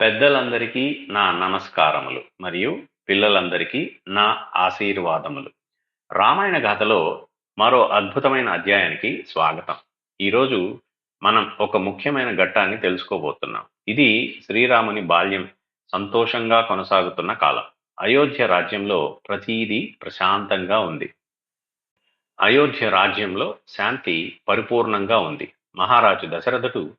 పెద్దలందరికీ నా నమస్కారములు మరియు పిల్లలందరికీ నా ఆశీర్వాదములు. రామాయణ గాథలో మరో అద్భుతమైన అధ్యాయానికి స్వాగతం. ఈరోజు మనం ఒక ముఖ్యమైన ఘట్టాన్ని తెలుసుకోబోతున్నాం. ఇది శ్రీరాముని బాల్యం సంతోషంగా కొనసాగుతున్న కాలం. అయోధ్య రాజ్యంలో ప్రతీదీ ప్రశాంతంగా ఉంది. అయోధ్య రాజ్యంలో శాంతి పరిపూర్ణంగా ఉంది. మహారాజు దశరథుడు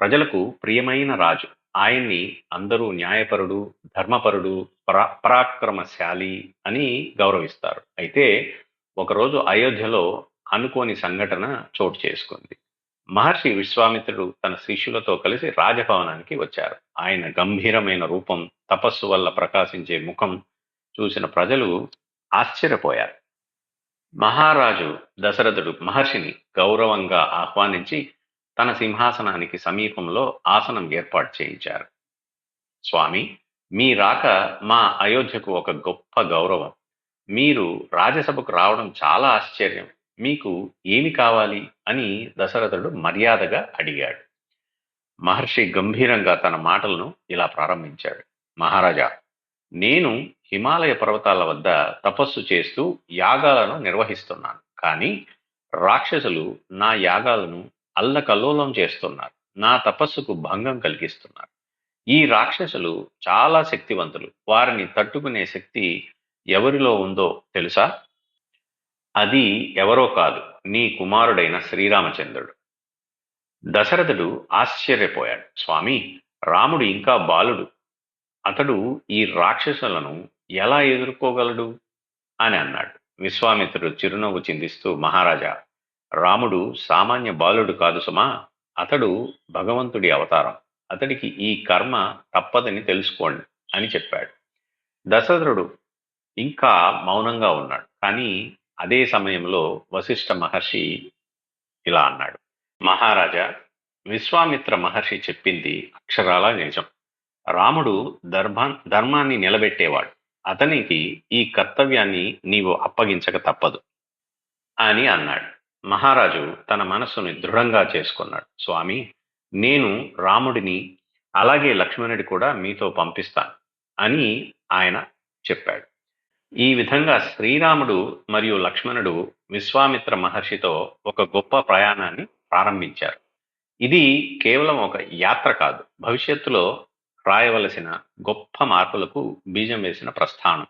ప్రజలకు ప్రియమైన రాజు. ఆయన్ని అందరూ న్యాయపరుడు ధర్మపరుడు పరా పరాక్రమశాలి అని గౌరవిస్తారు. అయితే ఒకరోజు అయోధ్యలో అనుకోని సంఘటన చోటు చేసుకుంది. మహర్షి విశ్వామిత్రుడు తన శిష్యులతో కలిసి రాజభవనానికి వచ్చారు. ఆయన గంభీరమైన రూపం తపస్సు వల్ల ప్రకాశించే ముఖం చూసిన ప్రజలు ఆశ్చర్యపోయారు. మహారాజు దశరథుడు మహర్షిని గౌరవంగా ఆహ్వానించి తన సింహాసనానికి సమీపంలో ఆసనం ఏర్పాటు చేయించారు. స్వామి మీ రాక మా అయోధ్యకు ఒక గొప్ప గౌరవం. మీరు రాజ్యసభకు రావడం చాలా ఆశ్చర్యం. మీకు ఏమి కావాలి అని దశరథుడు మర్యాదగా అడిగాడు. మహర్షి గంభీరంగా తన మాటలను ఇలా ప్రారంభించాడు. మహారాజా నేను హిమాలయ పర్వతాల వద్ద తపస్సు చేస్తూ యాగాలను నిర్వహిస్తున్నాను. కానీ రాక్షసులు నా యాగాలను అల్లకల్లోలం చేస్తున్నారు. నా తపస్సుకు భంగం కలిగిస్తున్నారు. ఈ రాక్షసులు చాలా శక్తివంతులు. వారిని తట్టుకునే శక్తి ఎవరిలో ఉందో తెలుసా? అది ఎవరో కాదు నీ కుమారుడైన శ్రీరామచంద్రుడు. దశరథుడు ఆశ్చర్యపోయాడు. స్వామి రాముడు ఇంకా బాలుడు. అతడు ఈ రాక్షసులను ఎలా ఎదుర్కోగలడు? అని అన్నాడు. విశ్వామిత్రుడు చిరునవ్వు చిందిస్తూ మహారాజా రాముడు సామాన్య బాలుడు కాదు సుమా అతడు భగవంతుడి అవతారం. అతడికి ఈ కర్మ తప్పదని తెలుసుకోండి అని చెప్పాడు. దశరథుడు ఇంకా మౌనంగా ఉన్నాడు. కానీ అదే సమయంలో వశిష్ఠ మహర్షి ఇలా అన్నాడు. మహారాజా విశ్వామిత్ర మహర్షి చెప్పింది అక్షరాల నిజం. రాముడు ధర్మా ధర్మాన్ని నిలబెట్టేవాడు. అతనికి ఈ కర్తవ్యాన్ని నీవు అప్పగించక తప్పదు అని అన్నాడు. మహారాజు తన మనస్సుని దృఢంగా చేసుకున్నాడు. స్వామి నేను రాముడిని అలాగే లక్ష్మణుడి కూడా మీతో పంపిస్తాను అని ఆయన చెప్పాడు. ఈ విధంగా శ్రీరాముడు మరియు లక్ష్మణుడు విశ్వామిత్ర మహర్షితో ఒక గొప్ప ప్రయాణాన్ని ప్రారంభించారు. ఇది కేవలం ఒక యాత్ర కాదు భవిష్యత్తులో రాయవలసిన గొప్ప మార్పులకు బీజం వేసిన ప్రస్థానం.